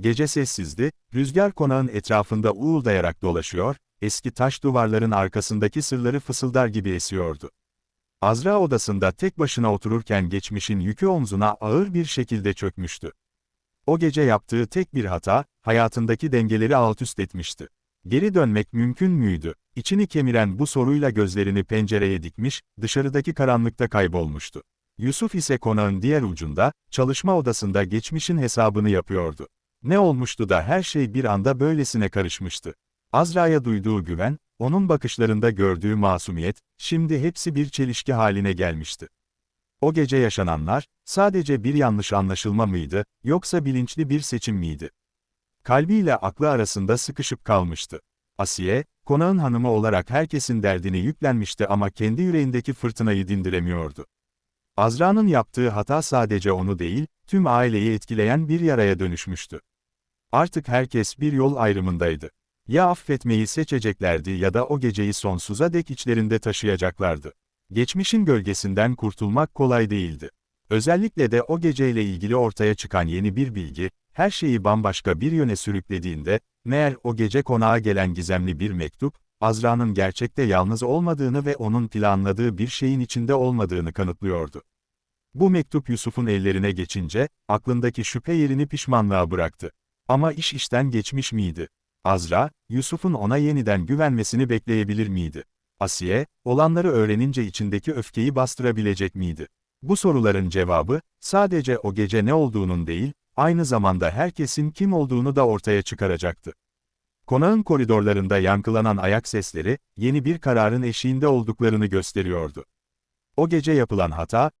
Gece sessizdi, rüzgar konağın etrafında uğuldayarak dolaşıyor, eski taş duvarların arkasındaki sırları fısıldar gibi esiyordu. Azra odasında tek başına otururken geçmişin yükü omzuna ağır bir şekilde çökmüştü. O gece yaptığı tek bir hata, hayatındaki dengeleri altüst etmişti. Geri dönmek mümkün müydü? İçini kemiren bu soruyla gözlerini pencereye dikmiş, dışarıdaki karanlıkta kaybolmuştu. Yusuf ise konağın diğer ucunda, çalışma odasında geçmişin hesabını yapıyordu. Ne olmuştu da her şey bir anda böylesine karışmıştı. Azra'ya duyduğu güven, onun bakışlarında gördüğü masumiyet, şimdi hepsi bir çelişki haline gelmişti. O gece yaşananlar, sadece bir yanlış anlaşılma mıydı, yoksa bilinçli bir seçim miydi? Kalbiyle aklı arasında sıkışıp kalmıştı. Asiye, konağın hanımı olarak herkesin derdini yüklenmişti ama kendi yüreğindeki fırtınayı dindiremiyordu. Azra'nın yaptığı hata sadece onu değil, tüm aileyi etkileyen bir yaraya dönüşmüştü. Artık herkes bir yol ayrımındaydı. Ya affetmeyi seçeceklerdi ya da o geceyi sonsuza dek içlerinde taşıyacaklardı. Geçmişin gölgesinden kurtulmak kolay değildi. Özellikle de o geceyle ilgili ortaya çıkan yeni bir bilgi, her şeyi bambaşka bir yöne sürüklediğinde, meğer o gece konağa gelen gizemli bir mektup, Azra'nın gerçekte yalnız olmadığını ve onun planladığı bir şeyin içinde olmadığını kanıtlıyordu. Bu mektup Yusuf'un ellerine geçince, aklındaki şüphe yerini pişmanlığa bıraktı. Ama iş işten geçmiş miydi? Azra, Yusuf'un ona yeniden güvenmesini bekleyebilir miydi? Asiye, olanları öğrenince içindeki öfkeyi bastırabilecek miydi? Bu soruların cevabı, sadece o gece ne olduğunun değil, aynı zamanda herkesin kim olduğunu da ortaya çıkaracaktı. Konağın koridorlarında yankılanan ayak sesleri, yeni bir kararın eşiğinde olduklarını gösteriyordu. O gece yapılan hata,